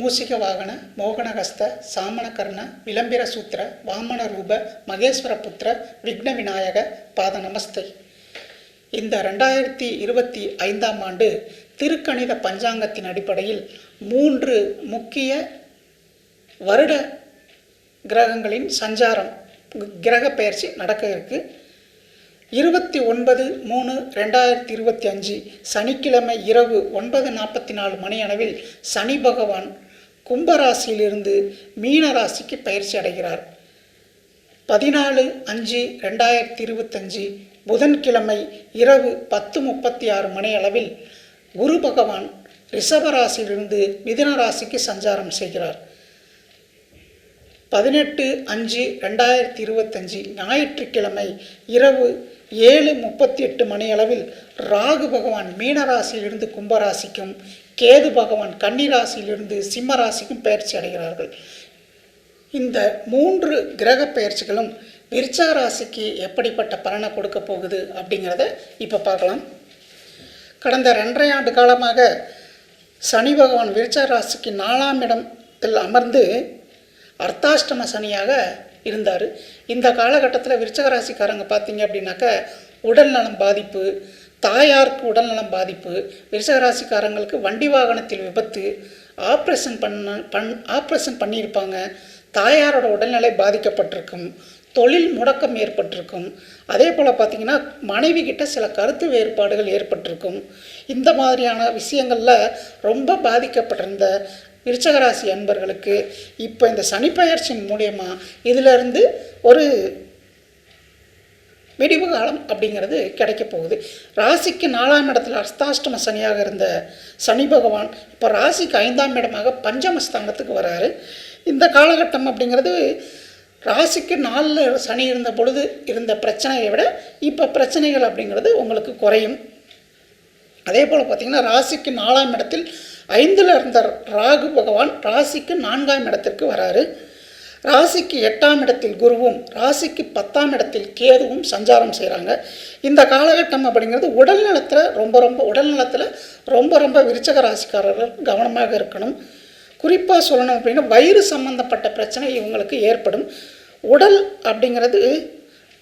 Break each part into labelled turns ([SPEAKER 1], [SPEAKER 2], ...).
[SPEAKER 1] மூசிக வாகன மோகனஹஸ்த சாமணகர்ண விளம்பிர சூத்திர வாமன ரூப மகேஸ்வர புத்திர விக்ன விநாயக பாத நமஸ்தை இந்த ரெண்டாயிரத்தி இருபத்தி ஐந்தாம் ஆண்டு திருக்கணித பஞ்சாங்கத்தின் அடிப்படையில் மூன்று முக்கிய வருட கிரகங்களின் சஞ்சாரம் கிரக பயிற்சி நடக்க இருக்கு. இருபத்தி ஒன்பது மூணு ரெண்டாயிரத்தி இருபத்தி அஞ்சு சனிக்கிழமை இரவு ஒன்பது நாற்பத்தி நாலு மணி அளவில் சனி பகவான் கும்பராசியிலிருந்து மீன ராசிக்கு பயிற்சி அடைகிறார். பதினாலு அஞ்சு ரெண்டாயிரத்தி இருபத்தஞ்சு புதன்கிழமை இரவு பத்து முப்பத்தி ஆறு மணி அளவில் குரு பகவான் ரிஷபராசியிலிருந்து மிதுன ராசிக்கு சஞ்சாரம் செய்கிறார். பதினெட்டு அஞ்சு ரெண்டாயிரத்தி இருபத்தஞ்சி ஞாயிற்றுக்கிழமை இரவு ஏழு முப்பத்தி எட்டு மணி அளவில் ராகு பகவான் மீனராசியிலிருந்து கும்பராசிக்கும் கேது பகவான் கன்னிராசியிலிருந்து சிம்ம ராசிக்கும் பயிற்சி அடைகிறார்கள். இந்த மூன்று கிரக பயிற்சிகளும் விருச்சக ராசிக்கு எப்படிப்பட்ட பலனை கொடுக்க போகுது அப்படிங்கிறத இப்போ பார்க்கலாம். கடந்த ரெண்டரை ஆண்டு காலமாக சனி பகவான் விருச்சக ராசிக்கு நாலாம் இடத்தில் அமர்ந்து அர்த்தாஷ்டம சனியாக இருந்தார். இந்த காலகட்டத்தில் விருச்சக ராசிக்காரங்க பார்த்தீங்க அப்படின்னாக்க உடல்நலம் பாதிப்பு தாயாருக்கு உடல்நலம் பாதிப்பு விருச்சக ராசிக்காரங்களுக்கு வண்டி வாகனத்தில் விபத்து ஆப்ரேஷன் பண்ண பண் ஆப்ரேஷன் பண்ணியிருப்பாங்க. தாயாரோட உடல்நிலை பாதிக்கப்பட்டிருக்கும். தொழில் முடக்கம் ஏற்பட்டிருக்கும். அதே போல் பார்த்திங்கன்னா மனைவி கிட்ட சில கருத்து வேறுபாடுகள் ஏற்பட்டிருக்கும். இந்த மாதிரியான விஷயங்களில் ரொம்ப பாதிக்கப்பட்டிருந்த விருச்சகராசி அன்பர்களுக்கு இப்போ இந்த சனிப்பெயர்ச்சியின் மூலயமா இதிலிருந்து ஒரு விடிவு காலம் அப்படிங்கிறது கிடைக்க போகுது. ராசிக்கு நாலாம் இடத்துல அஸ்தாஷ்டம சனியாக இருந்த சனி பகவான் இப்போ ராசிக்கு ஐந்தாம் இடமாக பஞ்சமஸ்தானத்துக்கு வராரு. இந்த காலகட்டம் அப்படிங்கிறது ராசிக்கு நாலில் சனி இருந்த பொழுது இருந்த பிரச்சனையை விட இப்போ பிரச்சனைகள் அப்படிங்கிறது உங்களுக்கு குறையும். அதே போல் பார்த்திங்கன்னா ராசிக்கு நாலாம் இடத்தில் ஐந்தில் இருந்த ராகு பகவான் ராசிக்கு நான்காம் இடத்திற்கு வராரு. ராசிக்கு எட்டாம் இடத்தில் குருவும் ராசிக்கு பத்தாம் இடத்தில் கேதுவும் சஞ்சாரம் செய்கிறாங்க. இந்த காலகட்டம் அப்படிங்கிறது உடல் நலத்தில் ரொம்ப ரொம்ப உடல் நலத்தில் ரொம்ப ரொம்ப விருச்சக ராசிக்காரர்கள் கவனமாக இருக்கணும். குறிப்பாக சொல்லணும் அப்படின்னா வயிறு சம்மந்தப்பட்ட பிரச்சனை இவங்களுக்கு ஏற்படும். உடல் அப்படிங்கிறது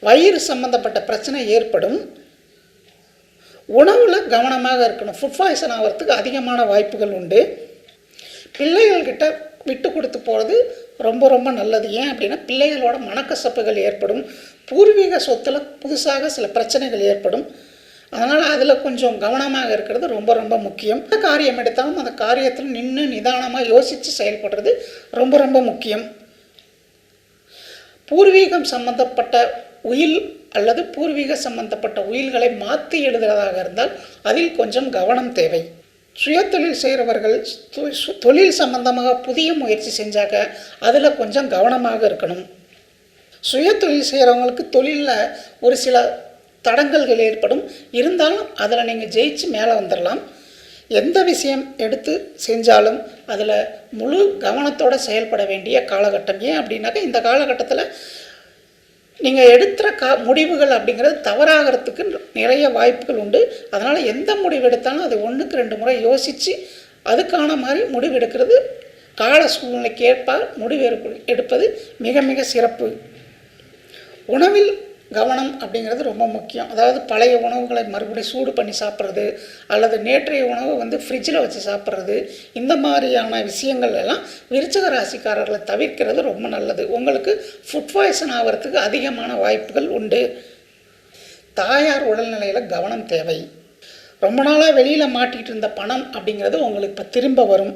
[SPEAKER 1] வயிறு சம்மந்தப்பட்ட பிரச்சனை ஏற்படும். உணவில் கவனமாக இருக்கணும். ஃபுட் பாய்சன் ஆகிறதுக்கு அதிகமான வாய்ப்புகள் உண்டு. பிள்ளைகள்கிட்ட விட்டு கொடுத்து போகிறது ரொம்ப ரொம்ப நல்லது. ஏன் அப்படின்னா பிள்ளைகளோட மனக்கசப்புகள் ஏற்படும். பூர்வீக சொத்தில் புதுசாக சில பிரச்சனைகள் ஏற்படும். அதனால் அதில் கொஞ்சம் கவனமாக இருக்கிறது ரொம்ப ரொம்ப முக்கியம். எந்த காரியம் எடுத்தாலும் அந்த காரியத்தில் நின்று நிதானமாக யோசித்து செயல்படுறது ரொம்ப ரொம்ப முக்கியம். பூர்வீகம் சம்மந்தப்பட்ட உயில் அல்லது பூர்வீக சம்பந்தப்பட்ட உயில்களை மாற்றி எழுதுகிறதாக இருந்தால் அதில் கொஞ்சம் கவனம் தேவை. சுயத்தொழில் செய்கிறவர்கள் தொழில் சம்பந்தமாக புதிய முயற்சி செஞ்சாக்க அதில் கொஞ்சம் கவனமாக இருக்கணும். சுயத்தொழில் செய்கிறவங்களுக்கு தொழிலில் ஒரு சில தடங்கல்கள் ஏற்படும். இருந்தாலும் அதில் நீங்கள் ஜெயிச்சு மேலே வந்துடலாம் எந்த விஷயம் எடுத்து செஞ்சாலும் அதில் முழு கவனத்தோடு செயல்பட வேண்டிய காலகட்டம். ஏன் அப்படின்னாக்கா இந்த காலகட்டத்தில் நீங்கள் எடுத்துகிற கா முடிவுகள் அப்படிங்கிறது தவறாகிறதுக்கு நிறைய வாய்ப்புகள் உண்டு. அதனால் எந்த முடிவு எடுத்தாலும் அது ஒன்றுக்கு ரெண்டு முறை யோசித்து அதுக்கான மாதிரி முடிவு எடுக்கிறது. கால சூழ்நிலைக்கு ஏற்ப முடிவு எடுப்பது மிக மிக சிறப்பு. உணவில் கவனம் அப்படிங்கிறது ரொம்ப முக்கியம். அதாவது பழைய உணவுகளை மறுபடியும் சூடு பண்ணி சாப்பிட்றது அல்லது நேற்றைய உணவை வந்து ஃப்ரிட்ஜில் வச்சு சாப்பிட்றது இந்த மாதிரியான விஷயங்கள் எல்லாம் விருச்சக ராசிக்காரர்களை தவிர்க்கிறது ரொம்ப நல்லது. உங்களுக்கு ஃபுட் பாய்சன் ஆகிறதுக்கு அதிகமான வாய்ப்புகள் உண்டு. தாயார் உடல்நிலையில் கவனம் தேவை. ரொம்ப நாளாக வெளியில் மாட்டிகிட்டு இருந்த பணம் அப்படிங்கிறது உங்களுக்கு இப்போ திரும்ப வரும்.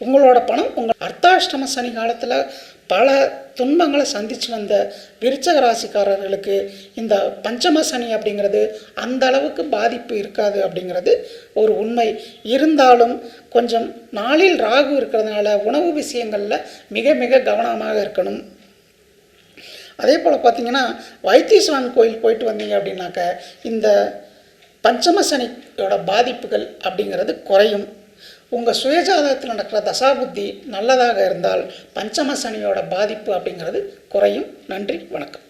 [SPEAKER 1] உங்களோட பணம் உங்கள் அர்த்தாஷ்டம சனி காலத்தில் பல துன்பங்களை சந்தித்து வந்த விருச்சக ராசிக்காரர்களுக்கு இந்த பஞ்சம சனி அப்படிங்கிறது அந்த அளவுக்கு பாதிப்பு இருக்காது அப்படிங்கிறது ஒரு உண்மை. இருந்தாலும் கொஞ்சம் நாளில் ராகு இருக்கிறதுனால உணவு விஷயங்களில் மிக மிக கவனமாக இருக்கணும். அதே போல் பார்த்தீங்கன்னா வைத்தீஸ்வரன் கோயில் போயிட்டு வந்தீங்க அப்படின்னாக்க இந்த பஞ்சம சனியோட பாதிப்புகள் அப்படிங்கிறது குறையும். உங்கள் சுயஜாதகத்தில் நடக்கிற தசாபுத்தி நல்லதாக இருந்தால் பஞ்சம சனியோட பாதிப்பு அப்படிங்கிறது குறையும். நன்றி வணக்கம்.